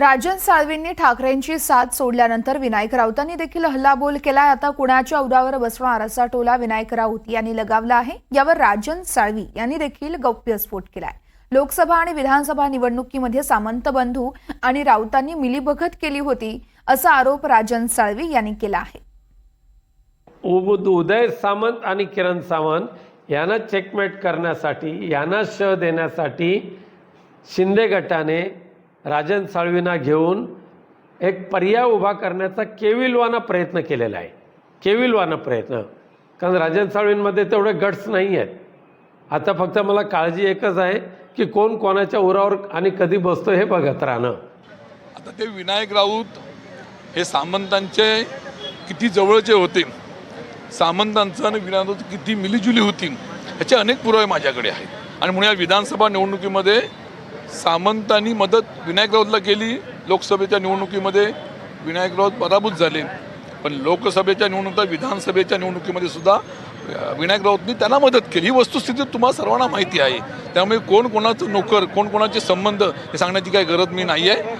राजन साळवींनी ठाकरेंची साथ सोडल्यानंतर विनायक राऊतांनी देखील हल्लाबोल केलाय. आता कुणाच्या उरावर बसणार असा टोला विनायक राऊत यांनी लगावला आहे. यावर राजन साळवी यांनी देखील गौप्यस्फोट केलाय. लोकसभा आणि विधानसभा निवडणुकीमध्ये सामंत बंधू आणि राऊतांनी मिलीभगत केली होती असा आरोप राजन साळवी यांनी केला आहे. उदय सामंत आणि किरण सावंत यांना चेकमेट करण्यासाठी यांना श देण्यासाठी शिंदे गटाने राजन साळवींना घेऊन एक पर्याय उभा करण्याचा केविलवाना प्रयत्न केलेला आहे. केविलवाना प्रयत्न. कारण राजन साळवींमध्ये तेवढे गट्स नाही आहेत. आता फक्त मला काळजी एकच आहे की कोण कोणाच्या उरावर आणि कधी बसतो हे बघत राहणं. आता ते विनायक राऊत हे सामंतांचे किती जवळचे होते. सामंतांचं आणि विनायक किती मिलीजुली होती. ह्याचे अनेक पुरावे माझ्याकडे आहेत. आणि म्हणून या विधानसभा निवडणुकीमध्ये सामंतांनी मदत विनायक राऊतला केली. लोकसभेच्या निवडणुकीमध्ये विनायक राऊत पराभूत झाले. पण लोकसभेच्या निवडणुकीत विधानसभेच्या निवडणुकीमध्ये सुद्धा विनायक राऊतनी त्यांना मदत केली. ही वस्तुस्थिती तुम्हाला सर्वांना माहिती आहे. त्यामुळे कोण कोणाचं नोकर कोण कोणाचे संबंध हे सांगण्याची काही गरज मी नाही आहे